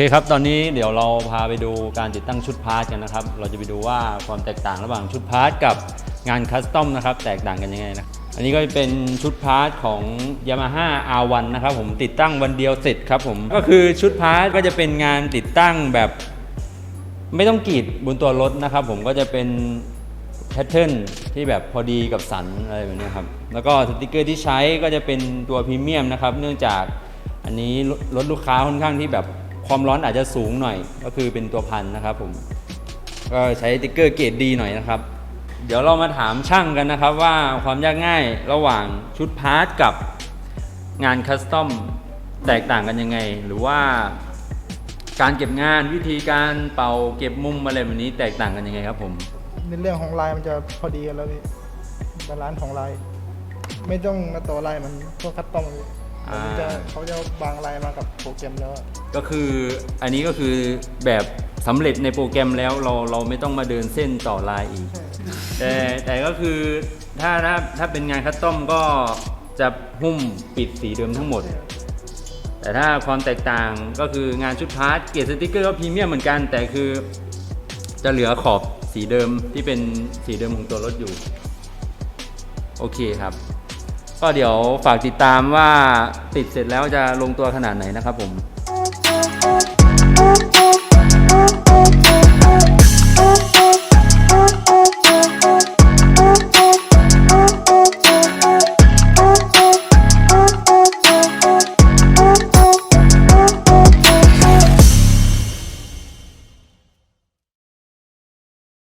เคครับ ตอนนี้เดี๋ยวเราพาไปดูการติดตั้งชุดพาร์ทกันนะครับ เราจะไปดูว่าความแตกต่างระหว่างชุดพาร์ทกับงานคัสตอมนะครับ แตกต่างกันยังไงนะ อันนี้ก็เป็นชุดพาร์ทของ Yamaha R1 นะครับผมติดตั้งวันเดียวเสร็จครับผม ก็คือชุดพาร์ทก็จะเป็นงานติดตั้งแบบ ไม่ต้องกรีดบนตัวรถนะครับ ผมก็จะเป็นแพทเทิร์นที่แบบพอดีกับสันอะไรแบบนี้ครับ แล้วก็สติกเกอร์ที่ใช้ก็จะเป็นตัวพรีเมียมนะครับ เนื่องจากอันนี้รถรถลูกค้าค่อนข้างที่แบบ ความร้อนอาจจะสูงหน่อยก็คือเป็นตัวพันนะครับผมก็ใช้ติ๊กเกอร์เกรดดีหน่อยนะครับ เดี๋ยวเรามาถามช่างกันนะครับว่าความยากง่ายระหว่างชุดพาร์ทกับงานคัสตอมแตกต่างกันยังไง หรือว่าการเก็บงานวิธีการเป่าเก็บมุมอะไรแบบนี้แตกต่างกันยังไงครับผมในเรื่องของลายมันจะพอดีกันแล้วพี่บาลานซ์ของลาย ไม่ต้องมาต่อลายมันพวกคัสตอมพี่อ่ามันจะเขาจะบางลายมากับโปรแกรมแล้วอะก็คืออันนี้ก็คือแบบสำเร็จในโปรแกรมแล้วเราเราไม่ต้องมาเดินเส้นต่อลายอีก แต่แต่ก็คือถ้าถ้าถ้าเป็นงานคัสตอมก็จะหุ้มปิดสีเดิมทั้งหมด แต่ถ้าความแตกต่างก็คืองานชุดพาร์ทเกียร์สติกเกอร์ก็พรีเมียมเหมือนกัน แต่คือจะเหลือขอบสีเดิมที่เป็นสีเดิมของตัวรถอยู่ โอเคครับ ก็เดี๋ยวฝากติดตามว่าติดเสร็จแล้วจะลงตัวขนาดไหนนะครับผม